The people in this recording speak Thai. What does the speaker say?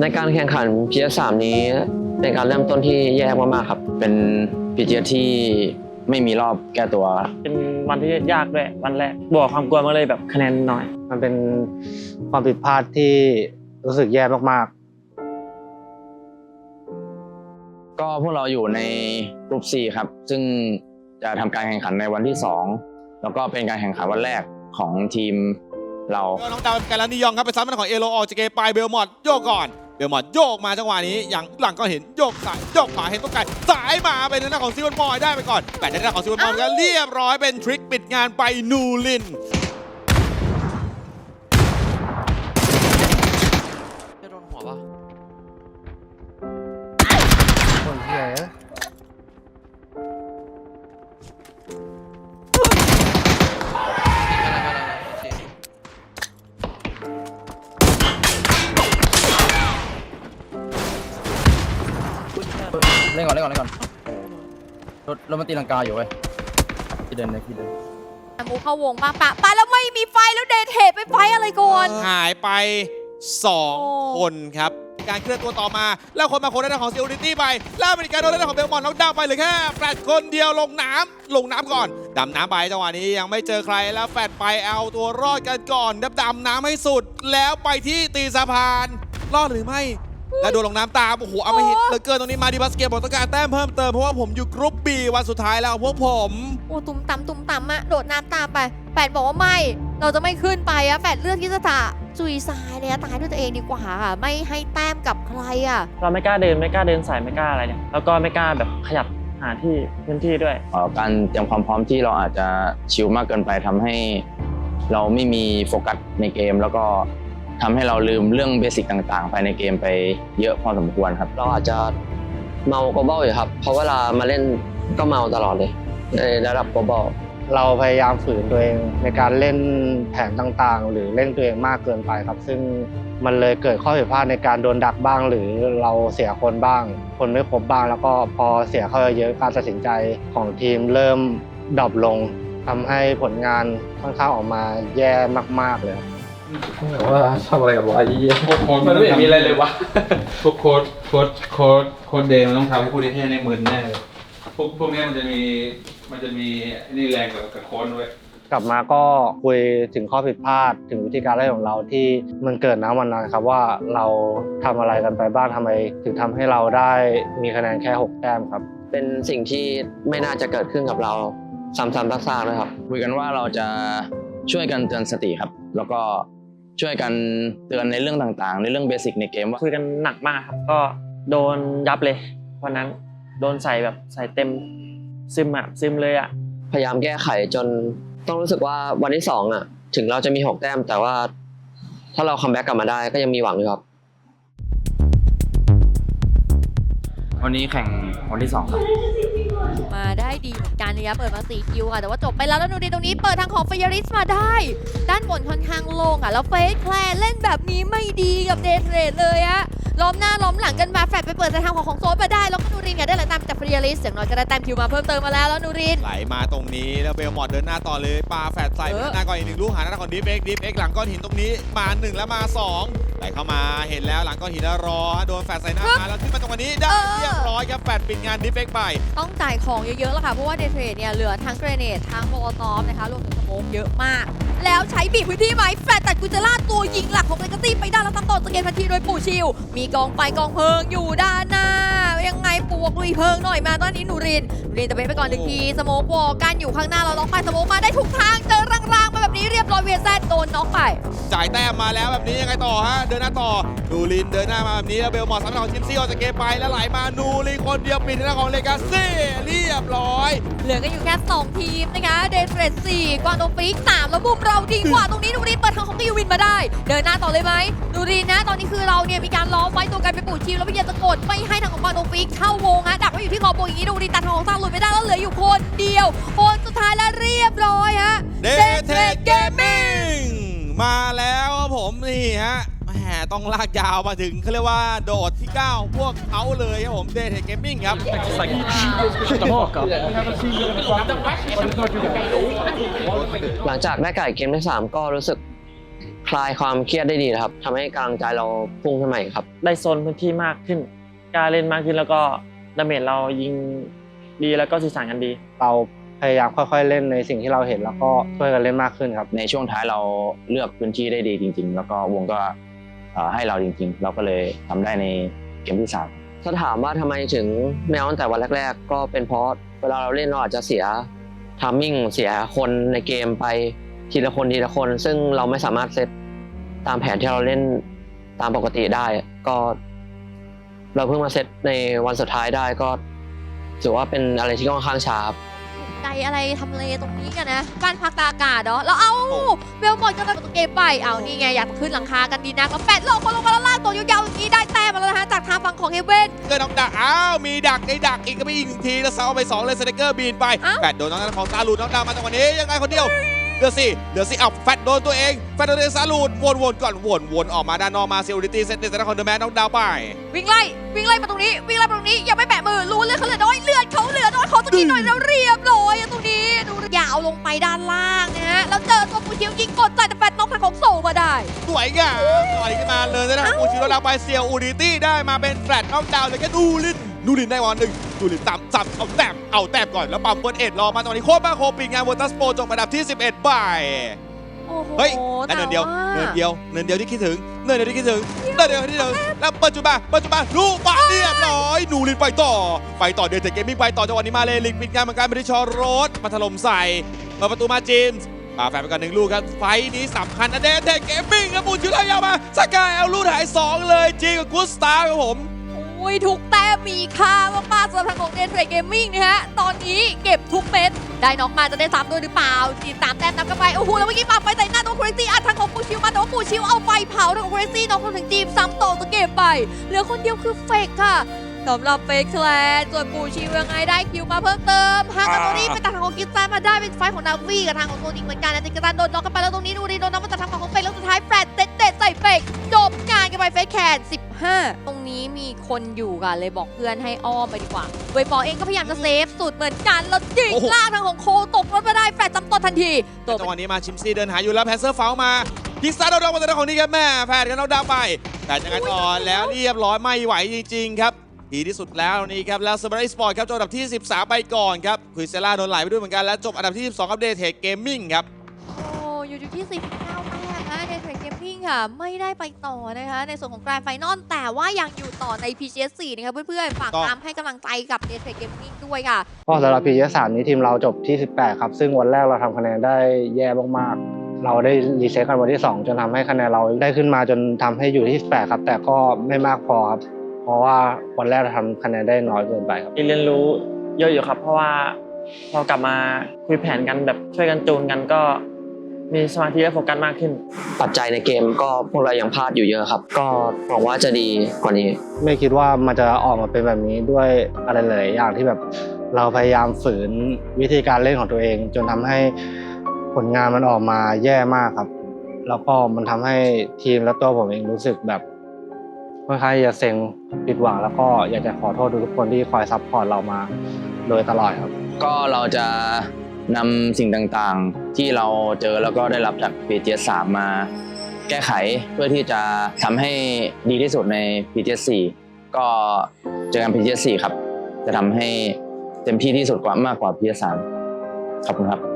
ในการแข่งขัน PS3 นี้เป็นการเริ่มต้นที่แย่มากๆครับ เป็นพีเจที่ไม่มีรอบแก้ตัว เป็นวันที่ยากด้วยวันแรกบวกความกลัวมาเลยแบบคะแนนน้อย มันเป็นความผิดพลาดที่รู้สึกแย่มากก็พวกเราอยู่ในกลุ่ม C ครับ ซึ่งจะทำการแข่งขันในวันที่ 2 แล้วก็เป็นการแข่งขันวันแรกของทีมเราก็น้องดาวกันแล้วนิยองครับไปซ้ำมันของเอโลออกจากเกมไปเบลมอดโยกก่อน เบลมอดโยกมาจังหวะนี้อย่างหลังก็เห็นโยกซ้ายโยกขวาเห็นตรงไก่สายมาเป็นหน้าของซิวอนมอยได้ไปก่อนแต่หน้าของซิวอนมอยก็เรียบร้อยเป็นทริคปิดงานไปนูลิน ล่นก่อนเล่นก่อนเล่นก่อนรถรถมันตีลังกาอยู่เว้ยที่เดินเลยที่เดินมูเข้าวงมาปะปะแล้วไม่มีไฟแล้วเดทเทไปไฟอะไรก่อน หายไปโอ้2คนครับ การเคลื่อนตัวต่อมา แล้วคนมาคนด้านของซิลลิตี้ไป แล้วอเมริกาโดนด้านของเบลมอนแล้วดาวไปเหลยแค่แฟลตคนเดียวลงน้ำลงน้ำก่อนดำน้ำไปจังหวะนี้ยังไม่เจอใครแล้วแฟลตไปเอาตัวรอดกันก่อนดำดำน้ำให้สุด แล้วไปที่ตีสะพานรอดหรือไม่ แล้วโดนลงน้ำตามโอ้โหเอามาหิตเหลือเกินตรงนี้มาดิบัสเกตบอกต้องการแต้มเพิ่มเติมเพราะว่าผมอยู่กรุ๊ปบีวันสุดท้ายแล้วพวกผม โอ้ตุ้มต่ำตุ้มต่ำอะโดดน้ำตามไปแปดบอกว่าไม่ เราจะไม่ขึ้นไปอะแปดเลือกที่จะตะจุยซายเลยอะตายด้วยตัวเองดีกว่าค่ะไม่ให้แต้มกับใครอะเราไม่กล้าเดินไม่กล้าเดินสายไม่กล้าอะไรเนี่ยแล้วก็ไม่กล้าแบบขยับหาที่พื้นที่ด้วยเอ่อการเตรียมความพร้อมที่เราอาจจะชิลมากเกินไปทำให้ เราไม่มีโฟกัสในเกมแล้วก็ ทำให้เราลืมเรื่องเบสิกต่างๆ ภายในเกมไปเยอะพอสมควรครับ เราอาจจะเมา global อยู่ครับ เพราะเวลามาเล่นก็เมาตลอดเลยในระดับ global เราพยายามฝืนตัวเองในการเล่นแผนต่างๆ หรือเล่นตัวเองมากเกินไปครับ ซึ่งมันเลยเกิดข้อผิดพลาดในการโดนดักบ้าง หรือเราเสียคนบ้าง คนไม่ครบบ้าง แล้วก็พอเสียเข้าเยอะๆการตัดสินใจของทีมเริ่มดรอปลงทำให้ผลงานค่อนข้างออกมาแย่มากๆเลย ว่าทำอะไรกับวะไอ้เหี้ยโค้ดมันไม่เห็นมีอะไรเลยวะ พวกโค้ดโค้ดโค้ดโค้ดเดย์มันต้องทำให้ผู้เล่นให้ในมือแน่เลยพวกพวกเนี้ยมันจะมีมันจะมีไอ้นี่แรงกับกับโค้ดด้วย กลับมาก็คุยถึงข้อผิดพลาดถึงวิธีการเล่นของเราที่มันเกิดน้ำวันนั้นครับว่าเราทำอะไรกันไปบ้างทำไม ถึงทำให้เราได้มีคะแนนแค่ 6 แต้มครับ เป็นสิ่งที่ไม่น่าจะเกิดขึ้นกับเราซ้ำๆซากๆนะครับ คุยกันว่าเราจะช่วยกันเตือนสติครับ แล้วก็ ช่วยกันเตือนในเรื่องต่างๆ ในเรื่องเบสิกในเกมว่าคุยกันหนักมากครับ ก็โดนยับเลยวันนั้นโดนใส่แบบใส่เต็มซึมอะซึมเลยอะพยายามแก้ไขจนต้องรู้สึกว่าวันที่สองอะถึงเราจะมีหกแต้ม แต่ว่าถ้าเราคัมแบ็กกลับมาได้ก็ยังมีหวังอยู่ครับ วันนี้แข่งวันที่สองครับ มาได้ดีเหมือนกันนะครับเปิดมา4คิวค่ะ แต่ว่าจบไปแล้วแล้วนูดีตรงนี้เปิดทางของเฟยริสมาได้ ด้านบนค่อนข้างโล่งอะ แล้วเฟสแคลร์เล่นแบบนี้ไม่ดีกับเดทเรดเลยอะล้อมหน้าล้อมหลังกันมาแฟลตไปเปิดทางของของโซนมาได้ แล้วก็นูรินเนี่ยได้หลังตามจากเฟยริสอย่างน้อยก็ได้แต้มคิวมาเพิ่มเติมมาแล้วแล้วนูรินไหลมาตรงนี้แล้วเบลมอดเดินหน้าต่อเลยปาแฟดใส่หน้าก่อนอีกหนึ่งลูกหาหน้าของดิฟเอ็กดิฟเอ็กหลังก้อนหินตรงนี้มาหนึ่งแล้วมาสอง ไหลเข้ามาเห็นแล้วหลังก้อนหินแล้วรอโดนแฟดใส่หน้ามาแล้วขึ้นมาตรงนี้ได้เรียบร้อยครับแฟดปิดงานดิฟเอ็กไป ต้องจ่ายของเยอะๆแล้วค่ะ เพราะว่าเดทเทรดเนี่ยเหลือทั้งเกรเนตทั้งโมโลตอฟนะคะรวมถึงสโมกเยอะมาก แล้วใช้บีบพื้นที่ไหมแฟลตตัดกุจล่าตัวยิงหลักของเลกาตี้ไปได้แล้วตั้งต้นสเกนทันทีโดยปู่ชิว มีกองไฟกองเพลิงอยู่ด้านหน้า ยังไงปวกลุยเพลิงหน่อยมาตอนนี้หนูรินหนูรินจะเป็นไปก่อนหนึ่งทีสโมกวอลกันอยู่ข้างหน้าเราล็อกไปสโมกมาได้ทุกทางเจอรางๆมาแบบนี้เรียบร้อยเวียแซดโดนน็อกไปจ่ายแต้มมาแล้วแบบนี้ยังไงต่อฮะเดินหน้าต่อนูรินเดินหน้ามาแบบนี้แล้วเบลมอดสามของชิมซี่ออกจากเกมไปแล้วไหลมานูรินคนเดียวปิดหน้าของเลกาซี่เรียบร้อย เหลือกันอยู่แค่2ทีมนะคะเดนเฟรด4กวางโดฟิก3แล้วมุมเราดีกว่าตรงนี้นูรินเปิดทางของกิวินมาได้ เดินหน้าต่อเลยไหมนูรินนะตอนนี้คือเราเนี่ยมีการล้อมไว้ตัวกันไปปูดชิวแล้วพยายามจะกดไม่ให้ทางของกวางโดฟิกเข้าวงฮะดักไว้อยู่ที่คอโบอย่างนี้นูรินตัดทางของซางหลุดไม่ได้แล้วเหลืออยู่คนเดียว คนสุดท้ายแล้วเรียบร้อยฮะเดเทเกมมิ่งมาแล้วครับผมนี่ฮะแหมต้องลากยาวมาถึงเขาเรียกว่าโดดที่ 9 พวกเขาเลยครับผมเดเทเกมมิ่งครับหลังจากได้ไก่เกมที่สามก็รู้สึกคลายความเครียดได้ดีนะครับทำให้กำลังใจเราพุ่งขึ้นมาอีกครับ ได้โซนพื้นที่มากขึ้น กล้าเล่นมากขึ้นแล้วก็ดาเมจเรายิงดีแล้วก็สื่อสารกันดี เราพยายามค่อยๆเล่นในสิ่งที่เราเห็นแล้วก็ช่วยกันเล่นมากขึ้นครับ ในช่วงท้ายเราเลือกพื้นที่ได้ดีจริง ๆ แล้วก็วงก็เอ่อให้เราจริง ๆ เราก็เลยทำได้ในเกมที่สามถ้าถามว่าทำไมถึงไม่เอาตั้งแต่วันแรก ๆ ก็เป็นเพราะเวลาเราเล่นเราอาจจะเสียทามมิ่งเสียคนในเกมไปทีละคนทีละคน ซึ่งเราไม่สามารถเซตตามแผนที่เราเล่นตามปกติได้ ก็ เราเพิ่งมาเซตในวันสุดท้ายได้ก็ถือว่าเป็นอะไรที่ค่อนข้างช้าครับใจอะไรทำเลตรงนี้กันนะบ้านพักตากอากาศเนาะแล้วเอาเบลบอลก็ได้ประตูเกมไปเอานี่ไงอยากขึ้นหลังคากันดีนักแล้วแปดลงมาลงมาแล้วลากตัวยาวๆอย่างนี้ได้แต้มมาแล้วนะฮะจากทางฝั่งของเฮเว่นเกิดน้องดักอ้าวมีดักในดักอีกก็ไม่อีกหนึ่งทีแล้วเซาไปสองเลยสเนกเกอร์บินไปอ้าวแฟดโดนน้องนั้นของซาลูดน้องดาวมาจังหวะนี้ยังไงคนเดียวเห ลือสี่เหลือสี่เอาแฟดโดนตัวเองแฟดโดนตัวเองซาลูดวนวนๆก่อนวนวนออกมาด้านนอกมาเซลลิตี้เซตในสนามของเดอะแมนน้องดาวไป วิ่งไล่วิ่งไล่มาตรงนี้วิ่งไล่มาตรงนี้ยังไม่แปะมือรู้เลยเขาเหลือน้อยเลือดเขาเหลือน้อยเขาตรงนี้หน่อยแล้วเรียบร้อยอะตรงนี้ดูยาวลงไปด้านล่างนะฮะแล้วเจอตัวปูชิวยิงกดใจแต่แฟดน็อกทางของโซมาได้สวยงามต่อยขึ้นมาเลยนะอูชิโร่ดาวไปเซียวอูดิตี้ได้มาเป็นแฟลตน้องดาวเลยแค่ดูลิน ดูลินได้วันหนึ่งดูลินตับสับเอาแต้มเอาแต้มก่อนแล้วปั๊มเฟิร์สเอ็ดรอมาตอนนี้โคตรมาโคปิงงานวอเตอร์สโปจบอันดับที่ 11บ่ายโอ้โหเฮ้ยนั่นแต่เนินเดียวว่าเนินเดียวเนินเดียวที่คิดถึงเนินเดียวที่คิดถึงเนินเดียวที่คิดถึงแล้วปัจจุบันปัจจุบันลูกบาสเรียบร้อยหนูลินไปต่อ ไปต่อเดนเทเกมมิ่งไปต่อจังหวะนี้มาเลยลิงปิดงานเหมือนกันไม่ได้ชอโรสมาถล่มใส่เปิดประตูมาจิมส์ปาแฟนไปก่อนหนึ่งลูกครับ ไฟท์นี้สำคัญนะเดนเทเกมมิ่งครับปูชิไลยาวมาสกายเอาลูกหายสองเลยจีกับกุสตาครับผมโอ้ยทุกแต้มมีค่ามากๆสำหรับทางของเดนเทรดเกมมิ่งนะฮะ ตอนนี้เก็บทุกเม็ด ได้น็อกมาจะได้ซ้ำด้วยหรือเปล่าจีสามแต้มนับกันไป โอ้โห แล้วเมื่อกี้ปาไปใส่หน้าตัวครซี่อัดทางของปูชิวมาแต่ว่าปูชิวเอาไฟเผาทางของครซี่น็อกคนถึงจีบซ้ำต่อตัวเก็บไป เหลือคนเดียวคือเฟกค่ะ สำหรับเฟกแคลนส่วนปูชิวยังไงได้คิวมาเพิ่มเติมฮากาโตรี่เป็นทางของกิฟซันมาได้เป็นไฟของนาวีกับทางของโซนิกเหมือนกันนะติกตันโดนน็อกกันไปแล้วตรงนี้ดูดิโดนน็อกมาจากทางฝั่งของเฟกแล้วสุดท้ายแฟลตเต็ดๆใส่เฟกจบงานกันไปเฟสแคน15 ตรงนี้มีคนอยู่ค่ะเลยบอกเพื่อนให้อ้อมไปดีกว่าเวยปอเองก็พยายามจะเซฟสุดเหมือนกันแล้วยิงโอ้โหล่างทางของโคตกรถมาได้แฟลตจำต้นทันทีตกจังหวะนี้มาชิมซี่เดินหาอยู่แล้วแพนเซอร์เฟามาพิกซ่าโดนดาวมาตัวของนี่ครับแม่แฟนกันเอาดาวไป แต่ยังไงต่อแล้วเรียบร้อยไม่ไหวจริงๆครับ ดีที่สุดแล้วนี่ครับแล้วสเปรย์สปอร์ตครับจบอันดับที่ 13 ไปก่อนครับคุยเซล่าโดนไหลไปด้วยเหมือนกันและจบอันดับที่ 12ครับเดทเทเกมมิ่งครับโอ้อยู่อยู่ที่ 19แต้มนะในเทรดเกมมิ่งค่ะ ไม่ได้ไปต่อนะคะ ในส่วนของแกรนด์ไฟนอลแต่ว่ายังอยู่ต่อใน PGS 4 นะคะเพื่อนๆ ฝากต่อตามให้กำลังใจกับเดทเทรดเกมมิ่งด้วยค่ะก็สำหรับพีเอสามนี้ทีมเราจบที่ 18 ครับ ซึ่งวันแรกเราทำคะแนนได้แย่มากๆเราได้รีเซ็ตกันวันที่ 2 จนทำให้คะแนนเราได้ขึ้นมาจนทำให้อยู่ที่18ครับ แต่ก็ไม่มากพอครับ เพราะว่าวันแรกเราทำคะแนนได้น้อยเกินไปครับเรียนรู้เยอะอยู่ครับ เพราะว่าพอกลับมาคุยแผนกันแบบช่วยกันจูนกันก็มีสมาธิและโฟกัสมากขึ้น ปัจจัยในเกมก็พวกเรายังพลาดอยู่เยอะครับ ก็หวังว่าจะดีกว่านี้ ไม่คิดว่ามันจะออกมาเป็นแบบนี้ด้วยอะไรหลายๆอย่างที่แบบเราพยายามฝืนวิธีการเล่นของตัวเอง จนทำให้ผลงานมันออกมาแย่มากครับ แล้วก็มันทำให้ทีมและตัวผมเองรู้สึกแบบ ค่อนข้างจะเซ็งผิดหวังแล้วก็อยากจะขอโทษทุกคนที่คอยซัพพอร์ตเรามาโดยตลอดครับ ก็เราจะนำสิ่งต่างๆ ที่เราเจอแล้วก็ได้รับจาก PGS 3มาแก้ไขเพื่อที่จะทำให้ดีที่สุดใน PGS 4ก็เจอกัน PGS 4ครับ จะทำให้เต็มที่ที่สุดกว่ามากกว่า PGS 3ขอบคุณครับ